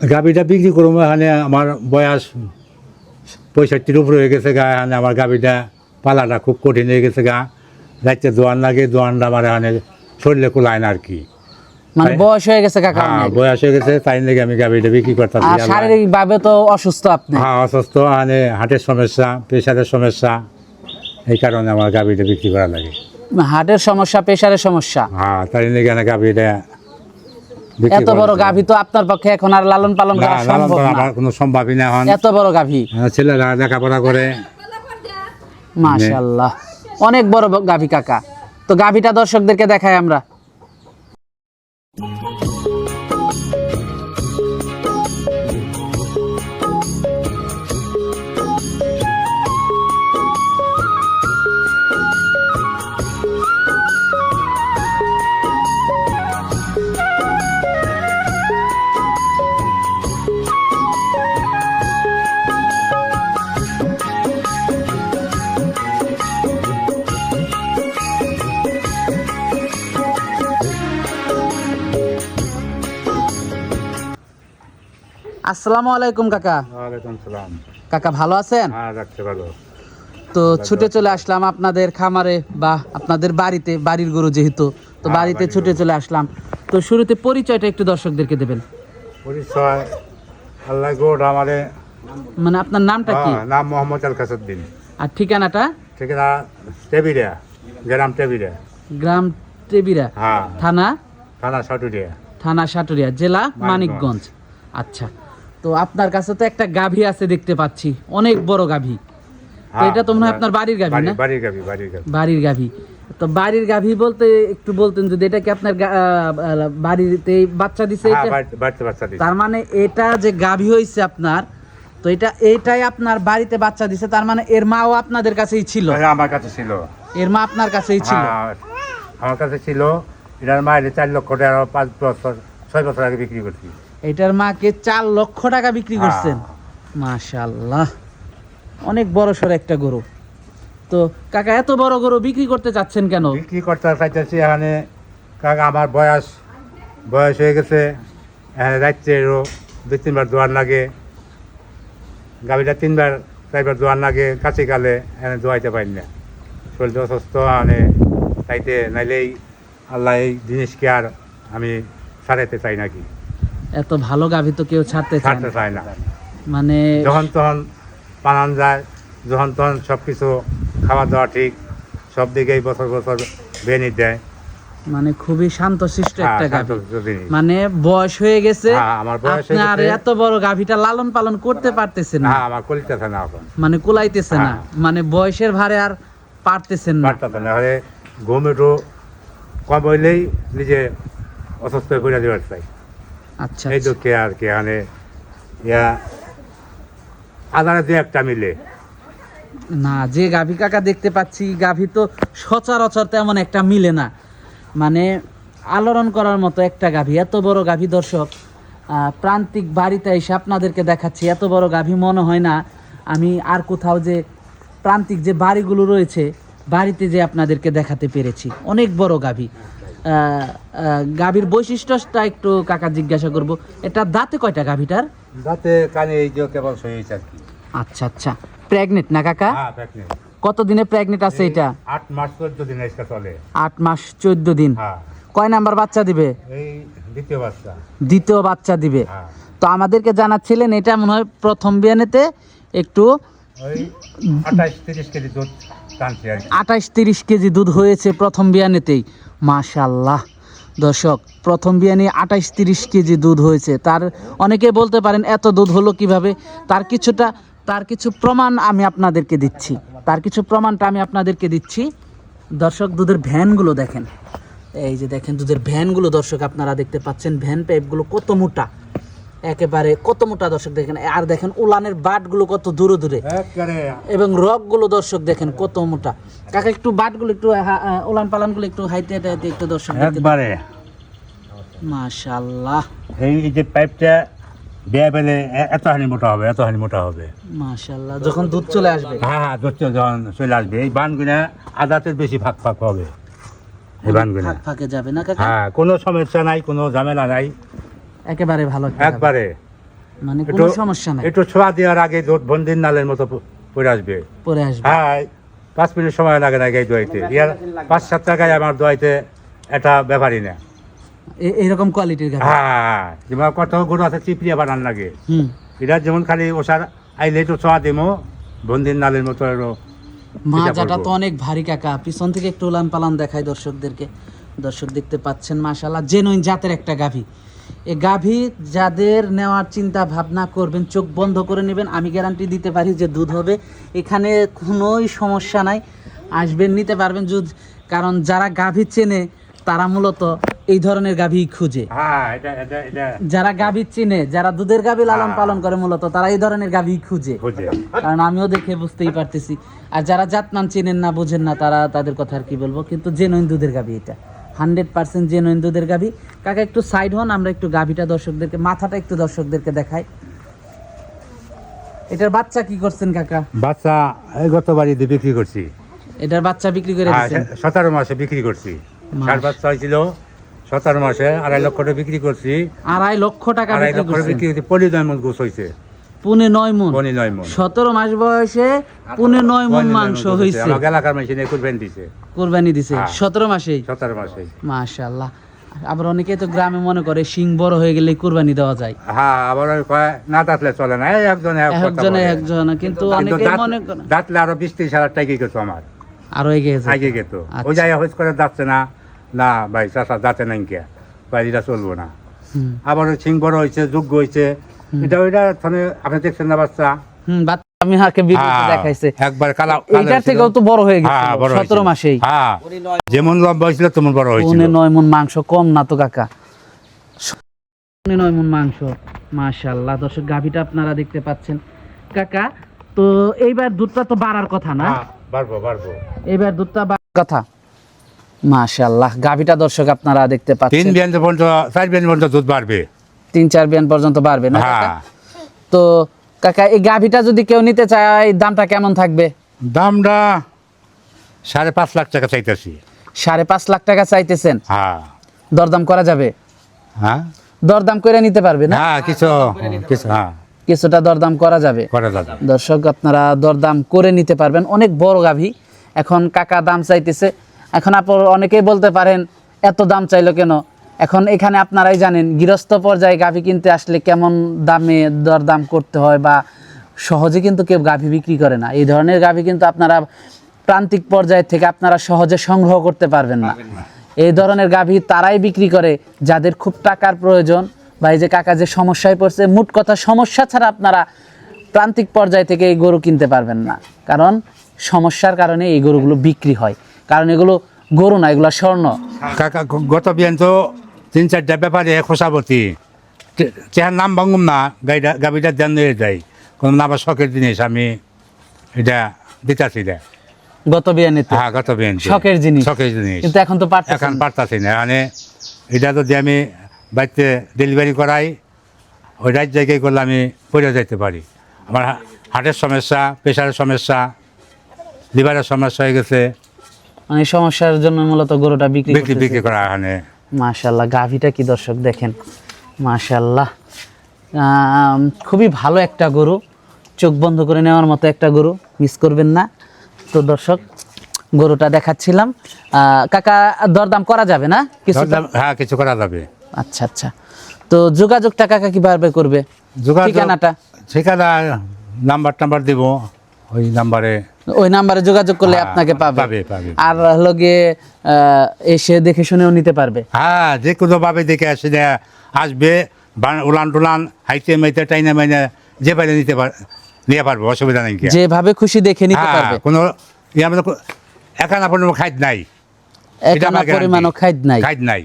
গাবিটা বিক্রি করব এখানে আমার বয়স পঁয়ষট্টির উপরে হয়ে গেছে গা এখানে আমার গাবিটা পালাটা খুব কঠিন হয়ে গেছে গা। যাইতে দোয়ান লাগে দোয়ানটা আমার এখানে শরীরে কুলায় না আর কি। মানে বয়স হয়ে গেছে কাকা হ্যাঁ বয়স হয়ে গেছে তাই নাকি আমি গাবিটা বিক্রি করতেছি। আর শারীরিক ভাবে তো অসুস্থ আপনি? হ্যাঁ অসুস্থ হার্টের সমস্যা প্রেশারের সমস্যা এই কারণে আমার গাবিটা বিক্রি করা লাগে। হার্টের সমস্যা প্রেশারের সমস্যা? হ্যাঁ তাই নাকি বিক্রি এত বড় গাভী তো আপনার পক্ষে এখন আর লালন পালন করা সম্ভব না। কোনো সম্ভবই না এখন। এত বড় গাভী। আমার ছেলেরা লেখাপড়া করে। মাশাল্লাহ অনেক বড় গাভী কাকা। তো গাভীটা দর্শকদেরকে দেখাই আমরা। আসসালামু আলাইকুম কাকা। কাকা ভালো আছেন? হ্যাঁ তো ছুটে চলে আসলাম আপনাদের খামারে বা আপনাদের বাড়িতে বাড়ির গরু যেহেতু তো হ্যাঁ, বাড়িতে ছুটে চলে আসলাম। তো শুরুতে পরিচয়টা একটু দর্শকদেরকে দেবেন। পরিচয় আল্লাহ গোড আমারে। মানে আপনার নামটা কি? হ্যাঁ, নাম মোহাম্মদ আল কাসুদ্দিন আর ঠিকানাটা? ঠিকানা টেবিরিয়া গ্রাম টেবিরিয়া। গ্রাম টেবিরা হ্যাঁ। থানা? থানা সাটুরিয়া। থানা সাটুরিয়া জেলা। মানিকগঞ্জ। আচ্ছা। তো আপনার কাছে তো একটা গাভী আছে দেখতে পাচ্ছি। অনেক বড় গাভী। এটা তো মনে হয় আপনার বাড়ির গাভী না? বাড়ির গাবি বাড়ির গাবি বাড়ির গাভী। তো বাড়ির গাভী বলতে একটু বলতেন যদি এটা কি আপনার বাড়িতে বাচ্চা দিছে হ্যাঁ এটা? তার মানে এটা যে গাভী হয়েছে আপনার তো এটা এইটাই আপনার বাড়িতে বাচ্চা দিছে তার মানে এর মাও আপনাদের কাছেই ছিল? হ্যাঁ, আমার কাছে ছিল। এর মা আপনার কাছেই ছিল? হ্যাঁ আমার কাছে ছিল। এটার মায়ের চার লক্ষ টাকা পাঁচ বছর ছয় বছর আগে বিক্রি করছি। এটার মাকে চার লক্ষ টাকা বিক্রি করছেন। মাশাল্লাহ অনেক বড় সড় একটা গরু। তো কাকা এত বড় গরু বিক্রি করতে চাচ্ছেন কেন? বিক্রি করতে চাইতেছি এখানে কাকা আমার বয়স বয়স হয়ে গেছে। এখানে যাচ্ছে দুই তিনবার দোয়ার লাগে। গাড়িটা তিনবার চারবার দোয়ার লাগে। কাছে গালে এখানে দোয়াইতে পারি না। শরীরটা অসুস্থ মানে চাইতে নাইলেই আল্লাহ এই জিনিসকে আর আমি সারাইতে চাই নাকি। এত ভালো গাভী তো কেউ ছাড়তে ছাড়তে না। চাই না। মানে যখন তখন পানান যায় যখন তখন সব কিছু খাওয়া দাওয়া ঠিক সব দিকেই বছর বছর বেনি দেয়। মানে খুবই শান্তশিষ্ট হ্যাঁ, একটা গাভী। মানে বয়স হয়ে গেছে হ্যাঁ, হয়ে আপনি আর এত বড় গাভীটা লালন পালন করতে পারতেছেন না। আমার কলিতেছে না এখন। মানে কুলাইতেছে না। মানে বয়সের ভারে আর পারতেছেন না। পারতেছে না ঘুম একটু কম হইলেই নিজে অসুস্থ করে দেওয়ার চাই। আচ্ছা এই দুঃখে আর কি মানে ইয়া আদারে দিয়ে একটা মিলে। না যে গাভী কাকা দেখতে পাচ্ছি গাভী তো সচরাচর তেমন একটা মিলে না। মানে আলোড়ন করার মতো একটা গাভী এত বড় গাভী দর্শক প্রান্তিক বাড়িতে এসে আপনাদেরকে দেখাচ্ছি এত বড় গাভী মনে হয় না। আমি আর কোথাও যে প্রান্তিক যে বাড়িগুলো রয়েছে বাড়িতে যে আপনাদেরকে দেখাতে পেরেছি। অনেক বড় গাভী। গাভীর বৈশিষ্ট্যটা একটু কাকা জিজ্ঞাসা করব। এটা দাঁতে কয়টা গাভীটার? যাতে কানে এই যে কেবল সহিয়েছে আর কি। আচ্ছা আচ্ছা। প্রেগনেন্ট না কাকা? হ্যাঁ প্রেগনেন্ট কতদিনে প্রেগনেন্ট আছে এটা? আট মাস চোদ্দ দিন এসে চলে। আট মাস চোদ্দ দিন। হ্যাঁ। কয় নাম্বার বাচ্চা দিবে? এই দ্বিতীয় বাচ্চা। দ্বিতীয় বাচ্চা দিবে। হ্যাঁ। তো আমাদেরকে জানাচ্ছিলেন এটা মনে হয় প্রথম বিয়ানেতে একটু ওই আঠাইশ তিরিশ কেজি দুধ টানছি আর কি। আঠাইশ তিরিশ কেজি দুধ হয়েছে প্রথম বিয়ানেতেই। মাশাল্লাহ দর্শক, প্রথম বিয়ানি আঠাইশ তিরিশ কেজি দুধ হয়েছে। তার অনেকে বলতে পারেন, এত দুধ হলো কীভাবে? তার কিছুটা, তার কিছু প্রমাণ আমি আপনাদেরকে দিচ্ছি। তার কিছু প্রমাণটা আমি আপনাদেরকে দিচ্ছি। দর্শক, দুধের ভ্যানগুলো দেখেন। এই যে দেখেন, দুধের ভ্যানগুলো দর্শক, আপনারা দেখতে পাচ্ছেন, ভ্যান পাইপগুলো কত মোটা। একেবারে কত মোটা দর্শক দেখেন আর দেখেন উলানের বাটগুলো কত দূরে দূরে। এবং রকগুলো দর্শক দেখেন কত মোটা। কাকা একটু বাটগুলো একটু উলান পালানগুলো একটু হাইতে হাইতে একটু দর্শক একবারে। মাশাল্লাহ এই যে পাইপটা দেয়া পেলে এত হানি মোটা হবে এত হানি মোটা হবে। মাশাল্লাহ যখন দুধ চলে আসবে। হ্যাঁ হ্যাঁ দুধ চলে যখন চলে আসবে এই বানগুনা আদাতের বেশি ফাঁক ফাঁক হবে। এই বানগুনা ফাঁক ফাঁকে যাবে না কাকা? হ্যাঁ কোনো সমস্যা নাই কোনো ঝামেলা নাই। একেবারে ভালো একবারে। মানে কোনো সমস্যা নাই। একটু ছোঁয়া দেওয়ার আগে দুধ বন্দির নালের মতো পড়ে আসবে। পরে আসবে। হ্যাঁ পাঁচ মিনিট সময় লাগে না গাই দোয়াইতে। ইয়ার পাঁচ সাত টাকায় আমার দোয়াইতে এটা ব্যাপারই না। এ- এরকম কোয়ালিটির হ্যাঁ যেমন কত গরু আছে চিপড়িয়া বানান লাগে। হুম। এটা যেমন খালি ওষার আইলে একটু ছোঁয়া দিমো বন্দির নালের মতো মাজাটা তো অনেক ভারী কাকা। পিছন থেকে একটু উলান পালান দেখায় দর্শকদেরকে। দর্শক দেখতে পাচ্ছেন মাশাল্লাহ জেনুইন জাতের একটা গাভী। এই গাভী যাদের নেওয়ার চিন্তা ভাবনা করবেন চোখ বন্ধ করে নেবেন আমি গ্যারান্টি দিতে পারি যে দুধ হবে। এখানে কোনোই সমস্যা নাই। আসবেন নিতে পারবেন দুধ। কারণ যারা গাভী চেনে তারা মূলত এই ধরনের গাভী খুঁজে। হ্যাঁ যারা গাভী চিনে যারা দুধের গাভী লালন পালন করে মূলত তারা এই ধরনের গাভী খুঁজে। খুঁজে। কারণ আমিও দেখে বুঝতেই পারতেছি। আর যারা জাতমান চেনেন না বোঝেন না তারা তাদের কথা আর কি বলব। কিন্তু জেনুইন দুধের গাভী এটা। হান্ড্রেড পার্সেন্ট জেনুইন দুধের গাভী। কাকা একটু সাইড হন আমরা একটু গাভীটা দর্শকদেরকে মাথাটা একটু দর্শকদেরকে দেখাই। এটার বাচ্চা কি করছেন কাকা? বাচ্চা এই গত বাড়িতে বিক্রি করছি। এটার বাচ্চা বিক্রি করে হ্যাঁ, দিচ্ছেন সতেরো মাসে বিক্রি করছি। ষাট বাচ্চা হয়েছিল সতেরো মাসে আড়াই লক্ষ টাকা বিক্রি করছি। আড়াই লক্ষ টাকা আড়াই লক্ষ বিক্রি করছি পলি নয় মন গোস হয়েছে। পুনে নয় মন। পনি নয় মন। সতেরো মাস বয়সে পুনে নয় মন মাংস হয়েছে। আমার এলাকার মেশিনে কুরবেন দিছে। কোরবানি দিছে। হ্যাঁ। সতেরো মাসেই সতেরো মাসে। মাশাল্লাহ আবার অনেকে তো গ্রামে মনে করে শিং বড় হয়ে গেলে কুরবানি দেওয়া যায়। হ্যাঁ আবার না দাঁতলে চলে না। একজন একজনে। একজন কিন্তু অনেকে মনে করে দাঁতলে আরও বিশ ত্রিশ হাজার টাকা গেতো আমার। আরও এগিয়ে যায় আগে গেত আচ্ছা। ওই জায়গা হইস করে যাচ্ছে না। না ভাই চাষা নাই কে। ভাই এটা চলবো না। আবার সিং বড় হয়েছে যোগ্য হয়েছে। এটা ওইটা আপনি দেখছেন না বাচ্চা? আমি হাকে হ্যাঁ, দেখাইছে। একবার কালা এইটার থেকেও তো বড় হয়ে গেছে হ্যাঁ, বড় হয়েছিল। সতেরো মাসেই। হ্যাঁ যেমন লম্বা হয়েছিল তেমন বড় হয়েছিল। মন মাংস কম না তো কাকা। মন মাংস মাশাল্লাহ দর্শক গাভিটা আপনারা দেখতে পাচ্ছেন। কাকা তো এইবার দুধটা তো বাড়ার কথা না? হ্যাঁ, বাড়বো বাড়বো। এইবার দুধটা বাড়ার কথা। মাশাল্লাহ গাভিটা দর্শক আপনারা দেখতে তিন পাচ্ছেন বিয়ান পর্যন্ত চার বিয়ান পর্যন্ত দুধ বাড়বে। তিন চার বিয়ান পর্যন্ত বাড়বে না কাকা? হ্যাঁ তো কাকা এই গাভিটা যদি কেউ নিতে চায় দামটা কেমন থাকবে? দামটা সাড়ে পাঁচ লাখ টাকা চাইতেছি। সাড়ে পাঁচ লাখ টাকা চাইতেছেন? হ্যাঁ। দরদাম করা যাবে? হ্যাঁ। দরদাম করে নিতে পারবে না? হ্যাঁ কিছু কিছু হ্যাঁ। কিছুটা দরদাম করা যাবে। করা যাবে। দর্শক আপনারা দরদাম করে নিতে পারবেন। অনেক বড় গাভী। এখন কাকা দাম চাইতেছে। এখন আপনার অনেকেই বলতে পারেন এত দাম চাইলো কেন? এখন এখানে আপনারাই জানেন গৃহস্থ পর্যায়ে গাভী কিনতে আসলে কেমন দামে দরদাম করতে হয় বা সহজে কিন্তু কেউ গাভী বিক্রি করে না। এই ধরনের গাভী কিন্তু আপনারা প্রান্তিক পর্যায় থেকে আপনারা সহজে সংগ্রহ করতে পারবেন না। এই ধরনের গাভী তারাই বিক্রি করে যাদের খুব টাকার প্রয়োজন বা এই যে কাকা যে সমস্যায় পড়ছে মোট কথা সমস্যা ছাড়া আপনারা প্রান্তিক পর্যায় থেকে এই গরু কিনতে পারবেন না। কারণ সমস্যার কারণে এই গরুগুলো বিক্রি হয়। কারণ এগুলো গরু না এগুলো স্বর্ণ। কাকা গত বিয়ান তো তিন চারটা ব্যাপারে খোসাবতী চেহার নাম ভাঙুম না গাড়িটা গাড়িটা দেন নিয়ে যাই কোনো না আবার শখের জিনিস আমি এটা দিতাছি না। গত বিয়ানিতে? হ্যাঁ গত বিয়ান শখের জিনিস। শখের জিনিস। কিন্তু এখন তো পারতেছেন এখন। পারতাছি না মানে এটা যদি আমি বাড়িতে ডেলিভারি করাই ওই রাত জায়গায় করলে আমি পড়ে যেতে পারি। আমার হার্টের সমস্যা প্রেশারের সমস্যা লিভারের সমস্যা হয়ে গেছে। মানে সমস্যার জন্য মূলত গরুটা বিক্রি বিক্রি বিক্রি করা এখানে মাশাল্লাহ গাভিটা কি দর্শক দেখেন? মাশাল্লাহ খুবই ভালো একটা গরু। চোখ বন্ধ করে নেওয়ার মতো একটা গরু মিস করবেন না। তো দর্শক গরুটা দেখাচ্ছিলাম। কাকা দরদাম করা যাবে না? কিছু হ্যাঁ কিছু করা যাবে। আচ্ছা আচ্ছা। তো যোগাযোগটা কাকা কীভাবে করবে? যোগাযোগ ঠিকানাটা? ঠিকানা নাম্বার টাম্বার দিব ওই নাম্বারে। ওই নাম্বারে যোগাযোগ করলে হ্যাঁ, আপনাকে পাবে। আর হলো গিয়ে এসে দেখে শুনেও নিতে পারবে। হ্যাঁ যে কোনো ভাবে দেখে আসে আসবে উলান টুলান হাইতে মাইতে টাইনে মাইনে যে পাইলে নিতে পার নিয়ে পারব অসুবিধা নেই যেভাবে খুশি দেখে নিতে হ্যাঁ পারবে। কোনো ইয়ে আমাদের একানা পরিমাণ খাইত নাই। guarantee। পরিমাণও খাইদ নাই। খাইত নাই।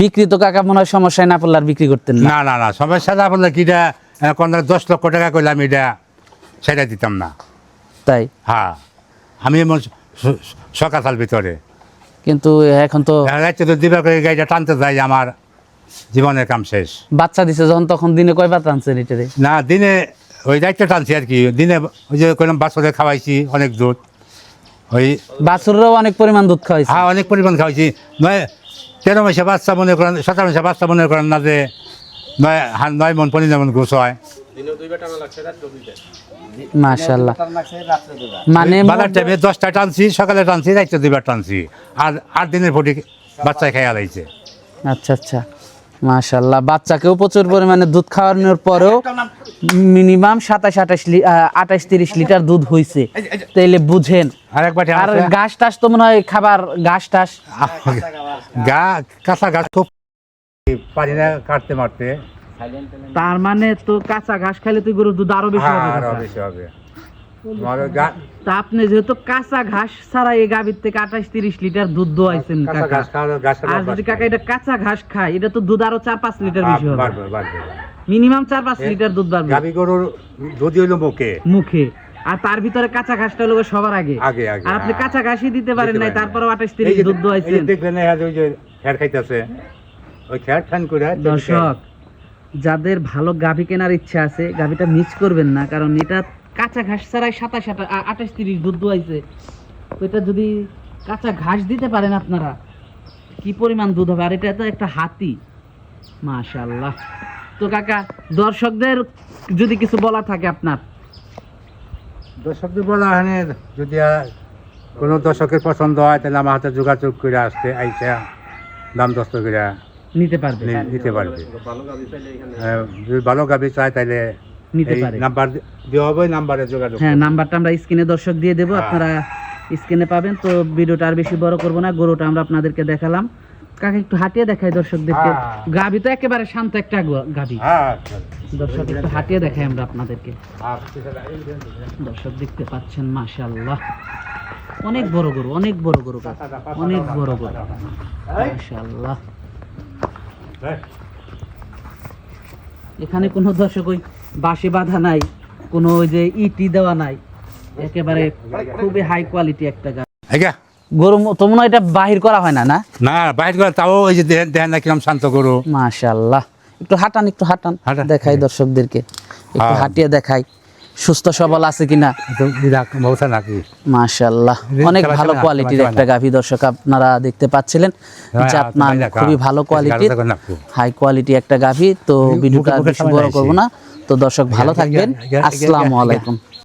বিক্রি তো কাকা মনে হয় সমস্যায় না পড়লে আর বিক্রি করতেন না। না না সমস্যা না বললে কিটা কোন দশ লক্ষ টাকা করলাম এটা সেটা দিতাম না। তাই? হ্যাঁ। আমি এমন সকাল ভিতরে। কিন্তু এখন তো রাত্রে তো দিবা করে গাড়িটা টানতে যাই আমার জীবনের কাম শেষ। বাচ্চা দিছে যখন তখন দিনে কয়বার টানছেন এটারে না দিনে ওই দায়িত্ব টানছি আর কি। দিনে ওই যে কইলাম বাচ্চাদের খাওয়াইছি অনেক দুধ। ওই বাছুরেরও অনেক পরিমাণ দুধ খাওয়াইছে। হ্যাঁ অনেক পরিমাণ খাওয়াইছি। নয় তেরো মাসে বাচ্চা মনে করেন সতেরো মাসে বাচ্চা মনে করেন না যে নয় নয় মন পনি যেমন গোছ হয়। মাশাল্লাহ মানে বাজার টাইমে দশটা টানছি সকালে টানছি রাইতে দুইবার টানছি। আর আট দিনের পটি বাচ্চা খেয়ে আলাইছে আচ্ছা আচ্ছা। মাশাল্লাহ বাচ্চাকেও প্রচুর পরিমাণে দুধ খাওয়ানোর পরেও মিনিমাম সাতাশ আঠাশ আঠাশ তিরিশ লিটার দুধ হইছে। তাইলে বুঝেন। আর একবার ঘাস টাস তো মনে হয় খাবার ঘাস টাস। গা কাঁচা গাছ খুব পারি না কাটতে মারতে। তার মানে তো কাঁচা ঘাস খাইলে তুই গরুর দুধ আরও বেশি হবে আরও বেশি হবে। তা আপনি যেহেতু কাঁচা ঘাস ছাড়া এই গাভীর থেকে আঠাশ তিরিশ লিটার দুধ দোয়াইছেন কাকা। আর যদি কাকা এটা কাঁচা ঘাস খায় এটা তো দুধ আরও চার পাঁচ লিটার বেশি হবে। মিনিমাম চার পাঁচ লিটার দুধ বাড়বে। গাভী গরুর হইল মুখে। মুখে। আর তার ভিতরে কাঁচা ঘাসটা হলো সবার আগে। আগে আর আপনি হ্যাঁ। কাঁচা ঘাসই দিতে পারেন নাই পারি না। তারপরেও আঠাশ তিরিশ দুধ দোয়াইছেন। ওই যে খ্যার খাইতেছে ওই খ্যার ঠান করে দর্শক যাদের ভালো গাভী কেনার ইচ্ছা আছে, গাভীটা মিস করবেন না, কারণ এটা কাঁচা ঘাস ছাড়াই সাতাশ আঠাশ তিরিশ দুধ তো এটা যদি কাঁচা ঘাস দিতে পারেন আপনারা, কি পরিমাণ দুধ হবে? আর এটা তো একটা হাতি। মাশাল্লাহ তো কাকা, দর্শকদের যদি কিছু বলা থাকে আপনার? দর্শকদের বলা হয় যদি কোনো দর্শকের পছন্দ হয়, তাহলে আমার হাতে যোগাযোগ করে আসতে, আইসা দাম দস্ত করে। নিতে পারবে। নি- নিতে পারবে। হ্যাঁ, ভালো গাভী চায় তাহলে নিতে এই পারে। নাম্বার দেওয়া হবে নাম্বারে যোগাযোগ হ্যাঁ নাম্বারটা আমরা স্ক্রিনে দর্শক দিয়ে দেবো হ্যাঁ। আপনারা স্ক্রিনে পাবেন। তো ভিডিওটা আর বেশি বড় করব না গরুটা আমরা আপনাদেরকে দেখালাম। কাকে একটু হাঁটিয়ে দেখাই দর্শকদেরকে। হ্যাঁ। গাভী তো একেবারে শান্ত একটা গ- গাভী। হ্যাঁ দর্শক একটু হাঁটিয়ে দেখাই আমরা আপনাদেরকে। হ্যাঁ। দর্শক দেখতে পাচ্ছেন মাশাআল্লাহ। অনেক বড় গরু অনেক বড় গরু কাকা, অনেক বড় গরু। মাশাআল্লাহ। হ্যাঁ। এখানে কোনো দর্শক ওই বাঁশে বাঁধা নাই কোনো ওই যে ইটি দেওয়া নাই। একেবারে খুবই হাই কোয়ালিটি একটা গাছ। গরু তো মনে হয় এটা বাহির করা হয় না না? না বাইর করে তাও ওই যে দেখেন না কিরম শান্ত করো মাশাআল্লাহ। একটু হাঁটান একটু হাঁটান। হাঁটান। দেখাই দর্শকদেরকে। একটু হ্যাঁ। হাঁটিয়ে দেখাই। সুস্থ সবল আছে কিনা? মাশাল্লাহ নাকি? অনেক ভালো কোয়ালিটির একটা গাভী দর্শক আপনারা দেখতে পাচ্ছিলেন। আপনার জাতমান হ্যাঁ, খুবই ভালো কোয়ালিটির। হাই কোয়ালিটি একটা গাভী। তো ভিডিওটা বেশি বড় করব না। তো দর্শক ভালো থাকবেন। আসসালামু আলাইকুম।